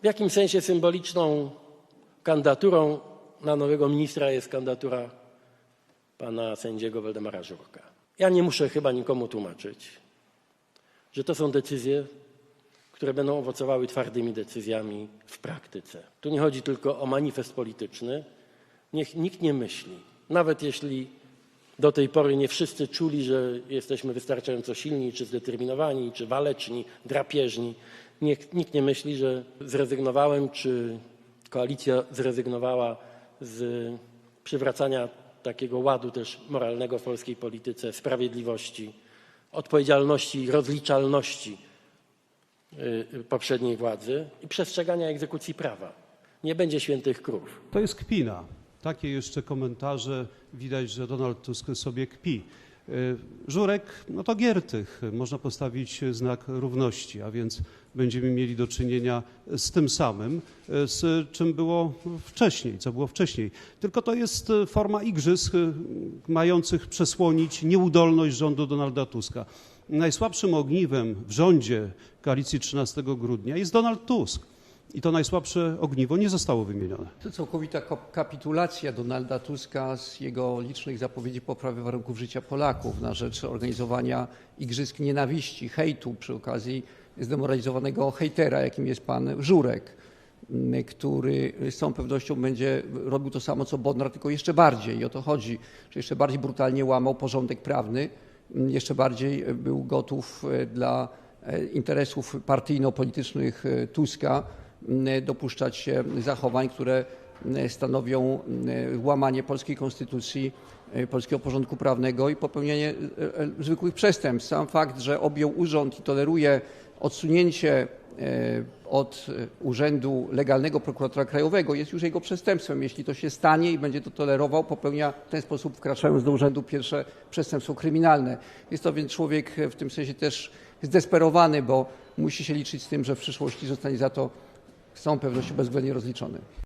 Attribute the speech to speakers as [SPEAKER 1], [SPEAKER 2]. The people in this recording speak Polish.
[SPEAKER 1] W jakim sensie symboliczną kandydaturą na nowego ministra jest kandydatura pana sędziego Waldemara Żurka. Ja nie muszę chyba nikomu tłumaczyć, że to są decyzje, które będą owocowały twardymi decyzjami w praktyce. Tu nie chodzi tylko o manifest polityczny. Niech nikt nie myśli, nawet jeśli do tej pory nie wszyscy czuli, że jesteśmy wystarczająco silni, czy zdeterminowani, czy waleczni, drapieżni. Niech, nikt nie myśli, że zrezygnowałem, czy koalicja zrezygnowała z przywracania takiego ładu też moralnego w polskiej polityce, sprawiedliwości, odpowiedzialności i rozliczalności y, poprzedniej władzy i przestrzegania egzekucji prawa. Nie będzie świętych krów.
[SPEAKER 2] To jest kpina. Takie jeszcze komentarze. Widać, że Donald Tusk sobie kpi. Y, Żurek, no to Giertych. Można postawić znak równości, a więc będziemy mieli do czynienia z tym samym, y, z czym było wcześniej, co było wcześniej. Tylko to jest y, forma igrzysk mających przesłonić nieudolność rządu Donalda Tuska. Najsłabszym ogniwem w rządzie koalicji 13 grudnia jest Donald Tusk. I to najsłabsze ogniwo nie zostało wymienione.
[SPEAKER 3] To całkowita ko- kapitulacja Donalda Tuska z jego licznych zapowiedzi poprawy warunków życia Polaków na rzecz organizowania igrzysk nienawiści, hejtu przy okazji zdemoralizowanego hejtera, jakim jest pan Żurek, m, który z całą pewnością będzie robił to samo co Bodnar, tylko jeszcze bardziej. I o to chodzi, że jeszcze bardziej brutalnie łamał porządek prawny, m, jeszcze bardziej był gotów e, dla e, interesów partyjno-politycznych e, Tuska dopuszczać się zachowań, które m, stanowią m, łamanie polskiej konstytucji, polskiego porządku prawnego i popełnianie zwykłych przestępstw. Sam fakt, że objął urząd i toleruje odsunięcie od urzędu legalnego prokuratora krajowego jest już jego przestępstwem. Jeśli to się stanie i będzie to tolerował, popełnia w ten sposób, wkraczając do urzędu, pierwsze przestępstwo kryminalne. Jest to więc człowiek w tym sensie też zdesperowany, bo musi się liczyć z tym, że w przyszłości zostanie za to z całą pewnością bezwzględnie rozliczony.